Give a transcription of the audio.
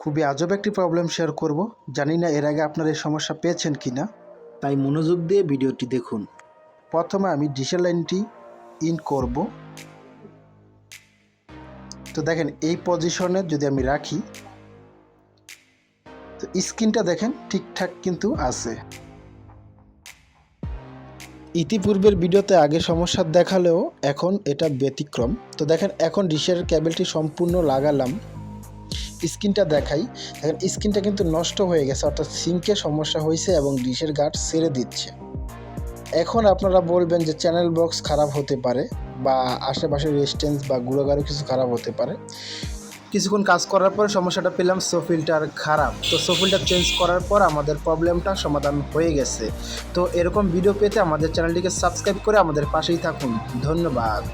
খুবই আজব একটি প্রবলেম শেয়ার করব। জানি না এর আগে আপনারা এই সমস্যা পেয়েছেন কি না তাই মনোযোগ দিয়ে ভিডিওটি দেখুন। প্রথমে আমি ডিসেল লাইনটি ইন করব। তো দেখেন, এই পজিশনে যদি আমি রাখি, তো স্ক্রিনটা দেখেন ঠিকঠাক কিন্তু আছে। ইতিপূর্বের ভিডিওতে আগে সমস্যা দেখালেও এখন এটা ব্যতিক্রম। তো দেখেন, এখন ডিশের কেবলটি সম্পূর্ণ লাগালাম। স্ক্রিনটা দেখাই। দেখেন স্ক্রিনটা কিন্তু নষ্ট হয়ে গেছে, অর্থাৎ সিঙ্কে সমস্যা হয়েছে এবং ডিশের গার্ড ছেড়ে দিচ্ছে। এখন আপনারা বলবেন যে চ্যানেল বক্স খারাপ হতে পারে বা আশেপাশে রেস্টেন্স বা গুঁড়োগাড়ো কিছু খারাপ হতে পারে। কিছুক্ষণ কাজ করার পর সমস্যাটা পেলাম সোফিলটার খারাপ। তো সোফিলটা চেঞ্জ করার পর আমাদের প্রবলেমটা সমাধান হয়ে গেছে। তো এরকম ভিডিও পেতে আমাদের চ্যানেলটিকে সাবস্ক্রাইব করে আমাদের পাশেই থাকুন। ধন্যবাদ।